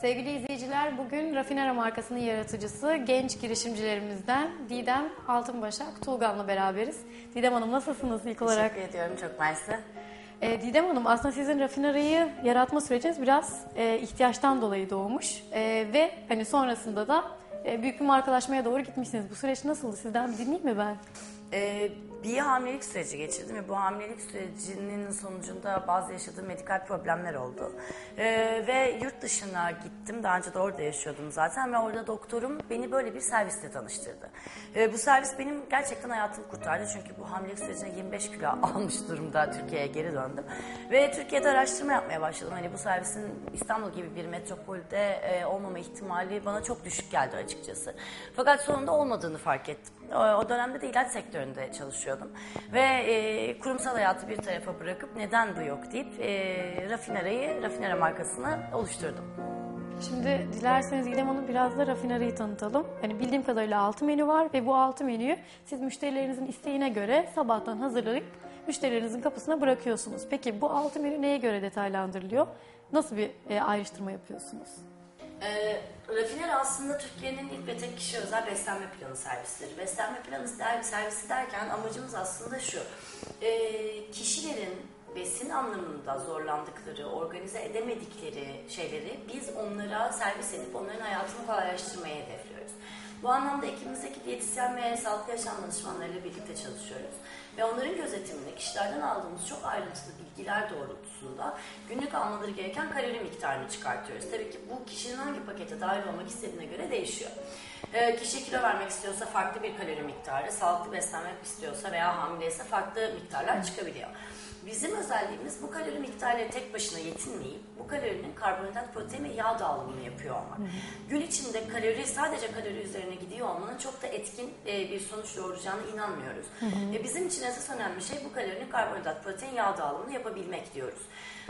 Sevgili izleyiciler, bugün Rafinera markasının yaratıcısı genç girişimcilerimizden Didem Altınbaşak Tuğgan'la beraberiz. Didem Hanım nasılsınız ilk olarak? Teşekkür ediyorum çok mersi. Ee, Didem Hanım aslında sizin Rafinera'yı yaratma süreciniz biraz e, ihtiyaçtan dolayı doğmuş E, ve hani sonrasında da e, büyük bir markalaşmaya doğru gitmişsiniz. Bu süreç nasıldı? Sizden bir dinleyeyim mi ben? Ee, bir hamilelik süreci geçirdim ve bu hamilelik sürecinin sonucunda bazı yaşadığım medikal problemler oldu. Ee, ve yurt dışına gittim. Daha önce de orada yaşıyordum zaten ve orada doktorum beni böyle bir servisle tanıştırdı. Ee, bu servis benim gerçekten hayatımı kurtardı. Çünkü bu hamilelik sürecinde 25 kilo almış durumda Türkiye'ye geri döndüm. Ve Türkiye'de araştırma yapmaya başladım. Hani bu servisin İstanbul gibi bir metropolde e, olmama ihtimali bana çok düşük geldi açıkçası. Fakat sonunda olmadığını fark ettim. O, dönemde de ilaç sektöründe çalışıyordum. Ve e, kurumsal hayatı bir tarafa bırakıp neden bu yok deyip e, Rafinera'yı, Rafinera markasını oluşturdum. Şimdi dilerseniz Didem Hanım biraz da Rafinera'yı tanıtalım. Hani bildiğim kadarıyla 6 menü var ve bu 6 menüyü siz müşterilerinizin isteğine göre sabahtan hazırlayıp müşterilerinizin kapısına bırakıyorsunuz. Peki bu 6 menü neye göre detaylandırılıyor? Nasıl bir e, ayrıştırma yapıyorsunuz? E, Rafinera aslında Türkiye'nin ilk ve tek kişi özel beslenme planı servisleri. Beslenme planı servisi derken amacımız aslında şu. E, kişilerin besin anlamında zorlandıkları, organize edemedikleri şeyleri biz onlara servis edip onların hayatını kolaylaştırmayı hedefliyoruz. Bu anlamda ekibimizdeki diyetisyen ve sağlıklı yaşam danışmanlarıyla birlikte çalışıyoruz. Ve onların gözetiminde kişilerden aldığımız çok ayrıntılı bilgiler doğrultusunda günlük almaları gereken kalori miktarını çıkartıyoruz. Tabii ki bu kişinin hangi pakete dahil olmak istediğine göre değişiyor. Ee, kişi kilo vermek istiyorsa farklı bir kalori miktarı, sağlıklı beslenmek istiyorsa veya hamileyse farklı miktarlar çıkabiliyor. Bizim özelliğimiz bu kalori miktarları tek başına yetinmeyip bu kalorinin karbonhidrat, protein ve yağ dağılımını yapıyor olmak. Gün içinde kalori sadece kalori üzerine gidiyor olmanın çok da etkin e, bir sonuç doğuracağına inanmıyoruz. Hı hı. E, bizim için esas önemli şey bu kalorinin karbonhidrat, protein, yağ dağılımını yapabilmek diyoruz.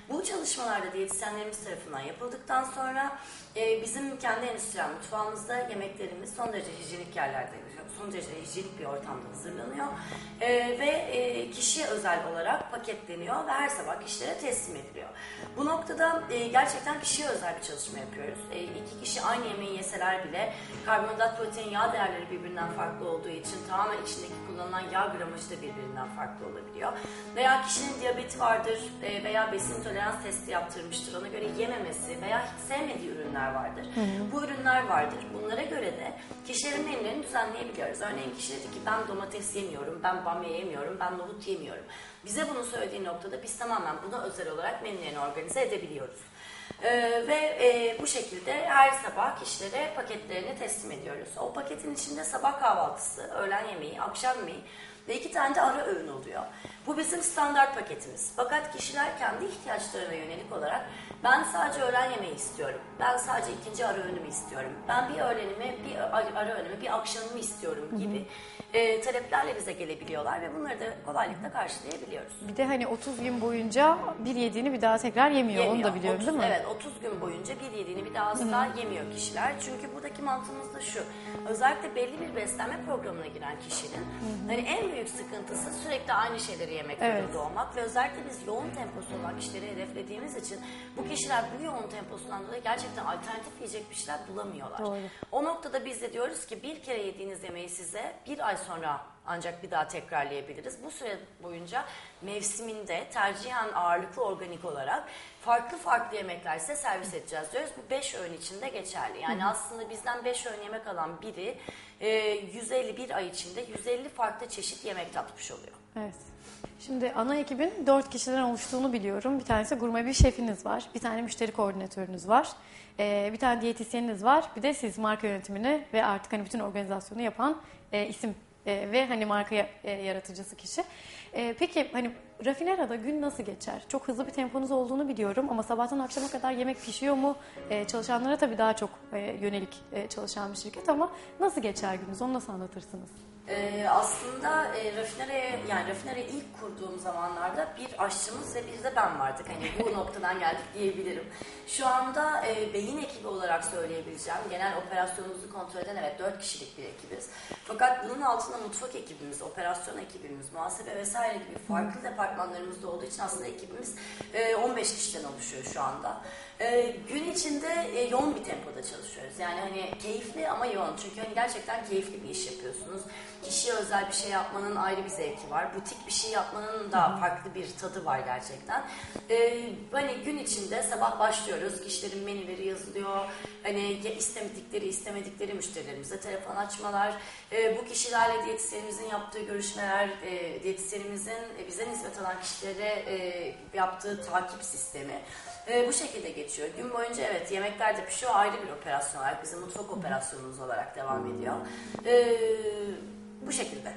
Bu çalışmalarda diyetisyenlerimiz tarafından yapıldıktan sonra e, bizim kendi endüstriyel mutfağımızda yemeklerimiz son derece hijyenik yerlerde son derece hijyenik bir ortamda hazırlanıyor e, ve e, kişiye özel olarak paketleniyor ve her sabah kişilere teslim ediliyor. Bu noktada e, gerçekten kişiye özel bir çalışma yapıyoruz. E, iki kişi aynı yemeği yeseler bile karbonhidrat, protein, yağ değerleri birbirinden farklı olduğu için tamamen içindeki kullanılan yağ gramajı da birbirinden farklı olabiliyor. Veya kişinin diyabeti vardır e, veya besin tolerans testi yaptırmıştır. Ona göre yememesi veya hiç sevmediği ürünler vardır. Hı hı. Bu ürünler vardır. Bunlara göre de kişilerin menülerini düzenleyebiliyoruz. Örneğin kişi dedi ki ben domates yemiyorum, ben bamya yemiyorum, ben nohut yemiyorum. Bize bunu söylediği noktada biz tamamen buna özel olarak menülerini organize edebiliyoruz. Ee, ve e, bu şekilde her sabah kişilere paketlerini teslim ediyoruz. O paketin içinde sabah kahvaltısı, öğlen yemeği, akşam yemeği ve iki tane de ara öğün oluyor. Bu bizim standart paketimiz. Fakat kişiler kendi ihtiyaçlarına yönelik olarak ben sadece öğlen yemeği istiyorum. Ben sadece ikinci ara öğünümü istiyorum. Ben bir öğlenimi, bir ara öğünümü, bir akşamımı istiyorum gibi e, taleplerle bize gelebiliyorlar ve bunları da kolaylıkla karşılayabiliyoruz. Bir de hani 30 gün boyunca bir yediğini bir daha tekrar yemiyor. Yemiyor. Onu da biliyorum 30, değil mi? Evet 30 gün boyunca bir yediğini bir daha asla yemiyor kişiler. Çünkü buradaki mantığımız da şu. Özellikle belli bir beslenme programına giren kişinin hani en büyük sıkıntısı sürekli aynı şeyleri yemek Evet. zorunda olmak ve özellikle biz yoğun temposu olan kişileri hedeflediğimiz için bu kişiler bu yoğun temposundan dolayı gerçekten alternatif yiyecek bir şeyler bulamıyorlar. Doğru. O noktada biz de diyoruz ki bir kere yediğiniz yemeği size bir ay sonra ancak bir daha tekrarlayabiliriz. Bu süre boyunca mevsiminde tercihen ağırlıklı organik olarak farklı farklı yemekler size servis edeceğiz diyoruz. Bu 5 öğün içinde geçerli. Yani aslında bizden 5 öğün yemek alan biri e, 151 ay içinde 150 farklı çeşit yemek tatmış oluyor. Evet. Şimdi ana ekibin dört kişiden oluştuğunu biliyorum. Bir tanesi gurme bir şefiniz var. Bir tane müşteri koordinatörünüz var. Ee, bir tane diyetisyeniniz var. Bir de siz marka yönetimini ve artık hani bütün organizasyonu yapan e, isim e, ve hani marka e, yaratıcısı kişi. E, peki hani Rafinera'da gün nasıl geçer? Çok hızlı bir temponuz olduğunu biliyorum ama sabahtan akşama kadar yemek pişiyor mu? E, çalışanlara tabii daha çok e, yönelik e, çalışan bir şirket ama nasıl geçer gününüz? Onu nasıl anlatırsınız? Ee, aslında e, rafinereye yani rafinereye ilk kurduğum zamanlarda bir aşçımız ve bir de ben vardık. Hani bu noktadan geldik diyebilirim. Şu anda e, beyin ekibi olarak söyleyebileceğim. Genel operasyonumuzu kontrol eden evet 4 kişilik bir ekibiz. Fakat bunun altında mutfak ekibimiz, operasyon ekibimiz, muhasebe vesaire gibi farklı departmanlarımız da olduğu için aslında ekibimiz e, 15 kişiden oluşuyor şu anda. E, gün içinde e, yoğun bir tempoda çalışıyoruz. Yani hani keyifli ama yoğun. Çünkü hani gerçekten keyifli bir iş yapıyorsunuz. Kişiye özel bir şey yapmanın ayrı bir zevki var. Butik bir şey yapmanın da farklı bir tadı var gerçekten. E, hani gün içinde sabah başlıyoruz. Kişilerin menüleri yazılıyor. Hani istemedikleri istemedikleri müşterilerimize telefon açmalar. E, bu kişilerle diyetisyenimizin yaptığı görüşmeler, e, diyetisyenimizin e, bize nispet alan kişilere e, yaptığı takip sistemi. E, bu şekilde geçiyor. Gün boyunca evet yemekler de pişiyor ayrı bir operasyon olarak bizim mutfak operasyonumuz olarak devam ediyor. E, bu şekilde.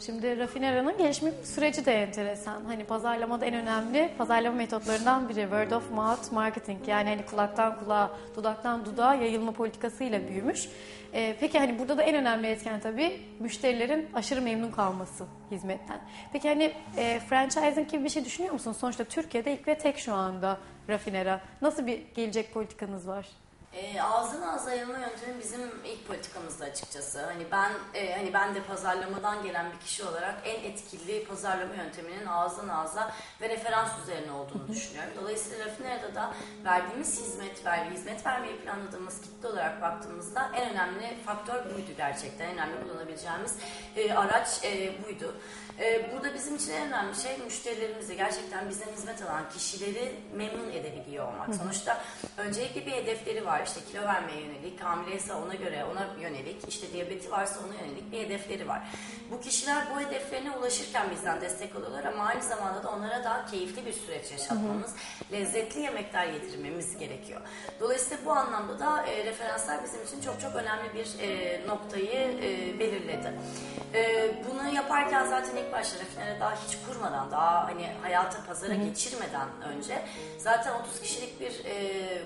Şimdi Rafinera'nın gelişme süreci de enteresan. Hani pazarlamada en önemli pazarlama metotlarından biri word of mouth marketing. Yani hani kulaktan kulağa, dudaktan dudağa yayılma politikasıyla büyümüş. Ee, peki hani burada da en önemli etken tabii müşterilerin aşırı memnun kalması hizmetten. Peki hani e, franchising gibi bir şey düşünüyor musunuz? Sonuçta Türkiye'de ilk ve tek şu anda Rafinera. Nasıl bir gelecek politikanız var? E, ağızdan ağza yayılma yöntemi bizim ilk politikamızda açıkçası. Hani ben e, hani ben de pazarlamadan gelen bir kişi olarak en etkili pazarlama yönteminin ağızdan ağza ve referans üzerine olduğunu düşünüyorum. Dolayısıyla Rafinera'da da verdiğimiz hizmet, verdiği hizmet vermeyi planladığımız kitle olarak baktığımızda en önemli faktör buydu gerçekten. En önemli kullanabileceğimiz e, araç e, buydu. E, burada bizim için en önemli şey müşterilerimizi gerçekten bizden hizmet alan kişileri memnun edebiliyor olmak. Sonuçta öncelikle bir hedefleri var işte kilo vermeye yönelik, hamileyse ona göre ona yönelik, işte diyabeti varsa ona yönelik bir hedefleri var. Bu kişiler bu hedeflerine ulaşırken bizden destek alıyorlar ama aynı zamanda da onlara daha keyifli bir süreç yaşatmamız, lezzetli yemekler yedirmemiz gerekiyor. Dolayısıyla bu anlamda da e, referanslar bizim için çok çok önemli bir e, noktayı e, belirledi. E, bunu yaparken zaten ilk başta rafinere daha hiç kurmadan, daha hani hayata pazara geçirmeden önce zaten 30 kişilik bir e,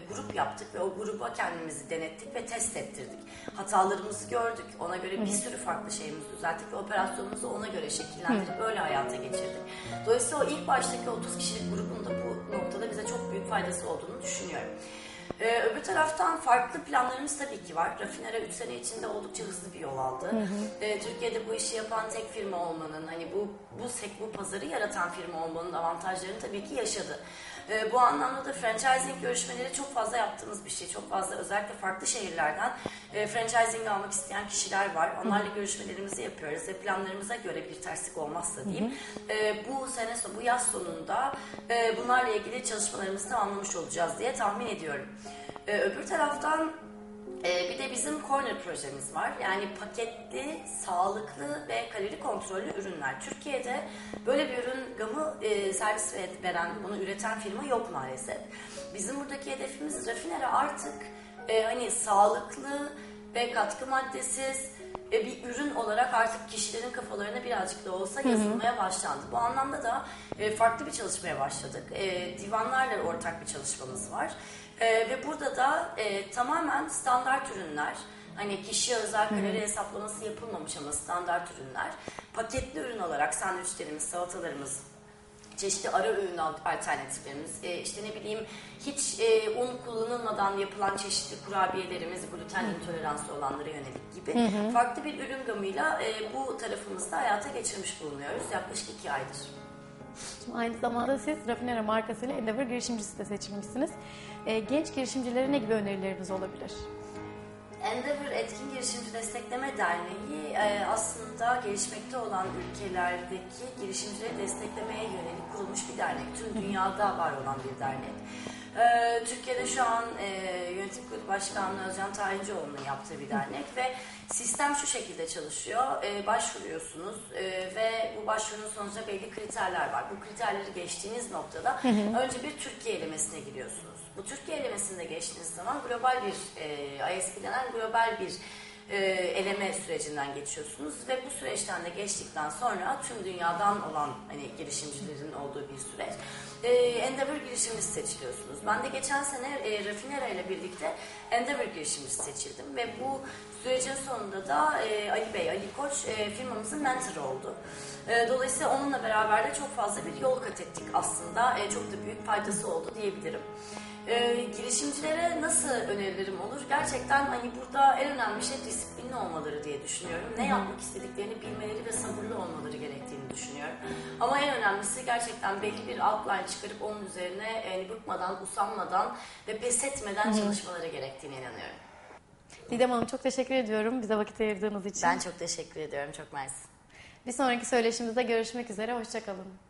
grup yaptık ve o gruba kendimizi denettik ve test ettirdik. Hatalarımızı gördük. Ona göre bir sürü farklı şeyimizi düzelttik ve operasyonumuzu ona göre şekillendirip böyle hayata geçirdik. Dolayısıyla o ilk baştaki 30 kişilik grubun da bu noktada bize çok büyük faydası olduğunu düşünüyorum. Ee, öbür taraftan farklı planlarımız tabii ki var. Rafinera 3 sene içinde oldukça hızlı bir yol aldı. Hı hı. Ee, Türkiye'de bu işi yapan tek firma olmanın, hani bu bu sek bu pazarı yaratan firma olmanın avantajlarını tabii ki yaşadı. Ee, bu anlamda da franchising görüşmeleri çok fazla yaptığımız bir şey. Çok fazla özellikle farklı şehirlerden e, franchising almak isteyen kişiler var. Onlarla görüşmelerimizi yapıyoruz ve planlarımıza göre bir terslik olmazsa diyeyim. E, bu sene bu yaz sonunda e, bunlarla ilgili çalışmalarımızı tamamlamış olacağız diye tahmin ediyorum. E, öbür taraftan ee, bir de bizim corner projemiz var. Yani paketli, sağlıklı ve kalori kontrollü ürünler. Türkiye'de böyle bir ürün gamı e, servis veren, bunu üreten firma yok maalesef. Bizim buradaki hedefimiz rafinera artık e, hani sağlıklı ve katkı maddesiz e, bir ürün olarak artık kişilerin kafalarına birazcık da olsa yazılmaya başlandı. Bu anlamda da e, farklı bir çalışmaya başladık. E, divanlarla ortak bir çalışmamız var. E, ve burada da e, tamamen standart ürünler, hani kişiye özel kalori hesaplaması yapılmamış ama standart ürünler, paketli ürün olarak sandviçlerimiz, salatalarımız, çeşitli ara öğün alternatiflerimiz, e, işte ne bileyim hiç e, un kullanılmadan yapılan çeşitli kurabiyelerimiz, gluten intoleransı olanlara yönelik gibi hı hı. farklı bir ürün gamıyla e, bu tarafımızda hayata geçirmiş bulunuyoruz yaklaşık iki aydır. Şimdi aynı zamanda siz Rafinera markasıyla Endeavor girişimcisi de seçilmişsiniz. E, genç girişimcilere ne gibi önerileriniz olabilir? Endeavor Etkin Girişimci Destekleme Derneği e, aslında gelişmekte olan ülkelerdeki girişimcileri desteklemeye yönelik kurulmuş bir dernek. Tüm dünyada var olan bir dernek. E, Türkiye'de şu an e, Yönetim Kurulu Başkanlığı Özcan Tayincioğlu'nun yaptığı bir dernek ve sistem şu şekilde çalışıyor. başvuruyorsunuz ve bu başvurunun sonucunda belli kriterler var. Bu kriterleri geçtiğiniz noktada önce bir Türkiye elemesine giriyorsunuz. Bu Türkiye elemesinde geçtiğiniz zaman global bir e, ISP denen global bir e, eleme sürecinden geçiyorsunuz ve bu süreçten de geçtikten sonra tüm dünyadan olan hani girişimcilerin olduğu bir süreç e, Endeavor girişimcisi seçiliyorsunuz. Ben de geçen sene e, Rafinera ile birlikte Endeavor girişimcisi seçildim ve bu sürecin sonunda da e, Ali Bey, Ali Koç e, firmamızın mentoru oldu. Dolayısıyla onunla beraber de çok fazla bir yol kat ettik aslında. Çok da büyük faydası oldu diyebilirim. Ee, girişimcilere nasıl önerilerim olur? Gerçekten hani burada en önemli şey disiplinli olmaları diye düşünüyorum. Ne yapmak istediklerini bilmeleri ve sabırlı olmaları gerektiğini düşünüyorum. Ama en önemlisi gerçekten belli bir outline çıkarıp onun üzerine yani bıkmadan, usanmadan ve pes etmeden çalışmaları gerektiğine inanıyorum. Didem Hanım çok teşekkür ediyorum bize vakit ayırdığınız için. Ben çok teşekkür ediyorum. Çok mersi. Bir sonraki söyleşimizde görüşmek üzere. Hoşçakalın.